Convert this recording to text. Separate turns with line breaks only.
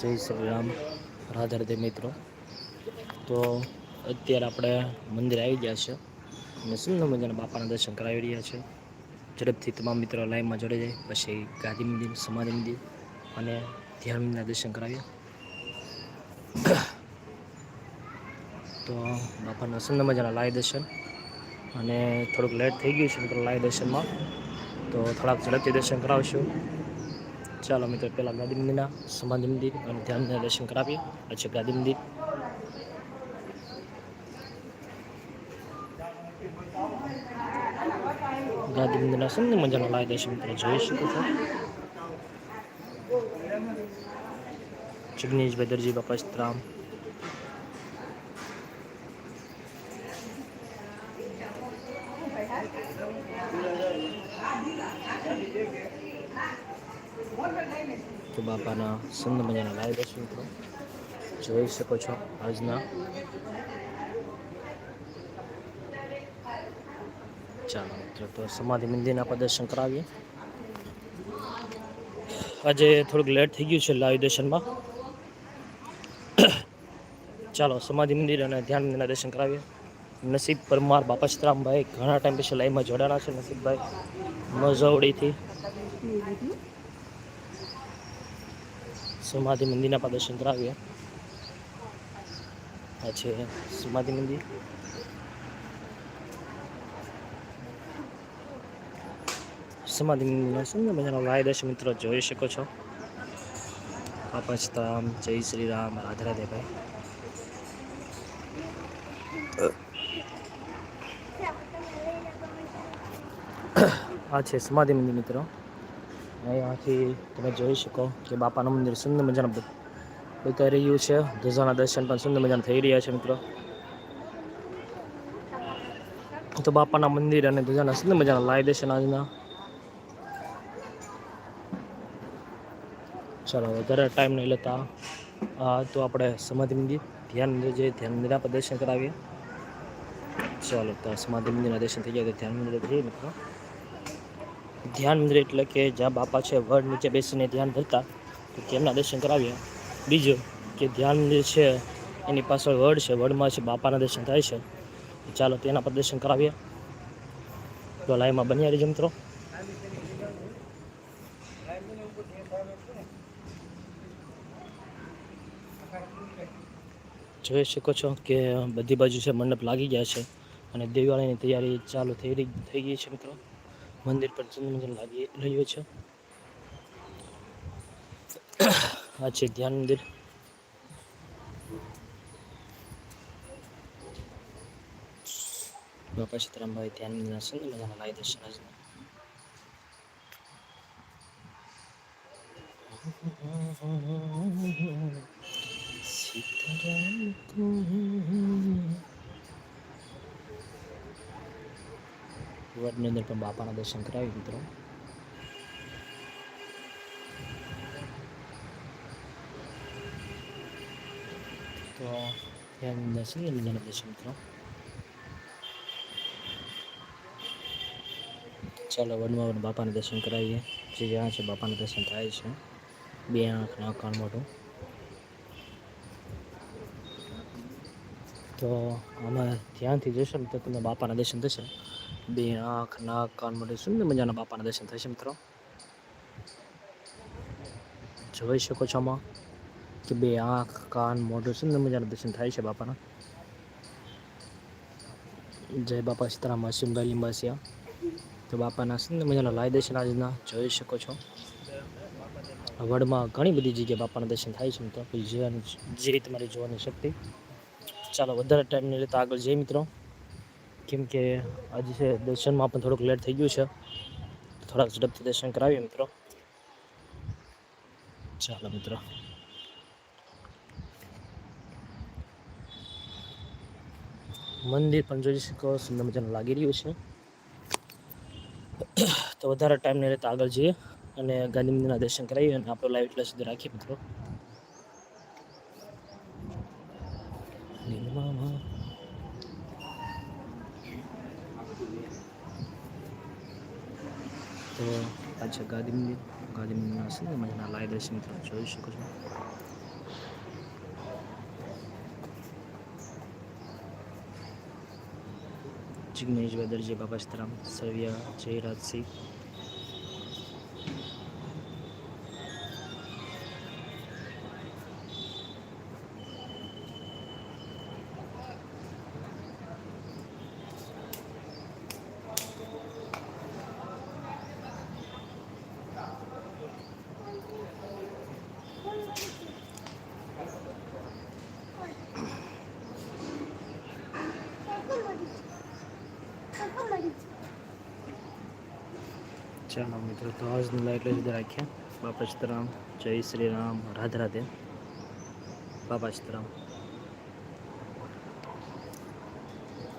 જય શ્રી રામ. રાધે રાધે મિત્રો. તો અત્યારે આપણે મંદિર આવી ગયા છે. અને સુંદર મજાના બાપાના દર્શન કરાવી રહ્યા છે. ઝડપથી તમામ મિત્રો લાઈનમાં જોડે જાય. પછી ગાંધી મંદિર, સમાધિ મંદિર અને ધ્યાન મંદિરના દર્શન કરાવીએ. તો બાપાના સુંદર મજાના લાય દર્શન. અને થોડુંક લેટ થઈ ગયું છે, મિત્રો, લાય દર્શનમાં. તો થોડાક ઝડપથી દર્શન કરાવશું. ચાલો મિત્રો, પહેલાં ગાદી મંદિરના સમાધિ મંદિર અને ધ્યાન દર્શન કરાવીએ. પછી ગાદી મંદિર. ગાંધી મંદિરના સુંદર મજાના લાય દર્શન મિત્રો, જોઈ શકો છો. જિગ્નેશભાઈ દરજી બાપા સીતરામ તો બાપાના સુંદર મજાના લાઈવ દર્શન મિત્રો. જોઈ શકો છો આજના. ચાલો મિત્રો, તો સમાધિ મંદિરના આપણે દર્શન કરાવીએ. આજે થોડુંક લેટ થઈ ગયું છે લાઈવ દર્શનમાં. ચાલો, સમાધિ મંદિર અને ધ્યાન મંદિરના દર્શન કરાવીએ. નસીબ પરમાર બાપા સીતરામભાઈ ઘણા ટાઈમ પછી લાઈવમાં જોડાણા છે. નસીબભાઈ મઝવડીથી સમાધિ મંદિરના પણ દર્શન કરાવીએ આ છે સમાધિ મંદિર. સમાધિ મંદિરના સુંદર મજાના લાય દર્શન મિત્રો જોઈ શકો છો. બાપા સીતારામ જય શ્રી રામ રાધે રાધે ભાઈ. આ છે સમાધિ મંદિર મિત્રો. અહીંયાથી તમે જોઈ શકો કે બાપાનું મંદિર સુંદર મજાનું બતાવી રહ્યું છે. ધ્વજાના દર્શન પણ સુંદર મજાના થઈ રહ્યા છે મિત્રો. તો બાપાના મંદિર અને ધ્વજાના સુંદર મજાના લાય દર્શન આજના. ચાલો વધારે ટાઈમ નહીં લેતા. તો આપણે સમાધિ મંદિર, ધ્યાન મંદિર જે ધ્યાન મંદિર આપણે દર્શન કરાવીએ. ચાલો તો સમાધિ મંદિરના દર્શન થઈ જાય તો ધ્યાન મંદિર જઈએ મિત્રો. ધ્યાન મંદિર એટલે કે જ્યાં બાપા છે, વડ નીચે બેસીને ધ્યાન ધરતા, તો તેમના દર્શન કરાવ્યા બીજું કે ધ્યાન મંદિર છે, એની પાછળ વડ છે, વડમાં છે, બાપાના દર્શન થાય છે. ચાલો તેના પર દર્શન કરાવીએ. તો લાઈવમાં બન્યા રહીજો મિત્રો. જોઈ શકો છો કે બધી બાજુ છે, મંડપ લાગી ગયા છે અને દિવાળીની તૈયારી ચાલુ થઈ રહી થઈ ગઈ છે મિત્રો. મંદિર પર ચંદ્રમંદિર લાગી રહ્યો છે. આ છે ધ્યાન મંદિર. બાપા સીતારામભાઈ ધ્યાન મંદિરના સુંદર મજાના લાય દર્શન જ સીતારામ વડની અંદર પણ બાપાના દર્શન કરાવી મિત્રો. તો ત્યાં દર્શન મજાના દર્શન મિત્રો. ચાલો વડમાં વડ બાપાના દર્શન કરાવીએ. જે જ્યાં છે બાપાના દર્શન થાય છે. બે આંખ, નાક, કાન મોઢું. તો અમે ધ્યાનથી જોશો ને તો તમને બાપાના દર્શન થશે. બે આંખ, નાક, કાન મોઢું સુંદર મજાના બાપાના દર્શન થશે મિત્રો. જોઈ શકો છો આમાં કે બે આંખ, કાન, મોઢું સુંદર મજાના દર્શન થાય છે બાપાના. જય બાપા સીતારામ અસીમભાઈ લીંબાસિયા. તો બાપાના સુંદર મજાના લાય દર્શન આજના, જોઈ શકો છો. વડમાં ઘણી બધી જગ્યાએ બાપાના દર્શન થાય છે મિત્રો. જે જે તમારી જોવાની શક્તિ. ચાલો, વધારે ટાઈમ નહીં લેતા આગળ જઈએ મિત્રો. કેમ કે આજે છે દર્શનમાં પણ થોડુંક લેટ થઈ ગયું છે. થોડાક ઝડપથી દર્શન કરાવીએ મિત્રો. ચાલો મિત્રો. મંદિર પણ જોઈ શકો, સુંદર મજાનું લાગી રહ્યું છે. તો વધારે ટાઈમ નહીં રહેતા આગળ જઈએ અને ગાંધી મંદિરના દર્શન કરાવીએ અને આપણો લાઈવ એટલા સુધી રાખીએ મિત્રો. નિર્મામાં તો આ છે ગાંધી મંદિર ગાંધી મંદિરના છે મજાના લાઈવ દર્શન તમે જોઈ શકો છો. જિગ્નેશભાઈ દરજી બાબા સીતારામ સર્વિયા જયરાજસિંહ ચાલો મિત્રો. તો આજનું લાઈટ સુધી રાખ્યા બાપા સીતારામ જય શ્રી રામ. રાધે રાધે. બાપા સીતારામ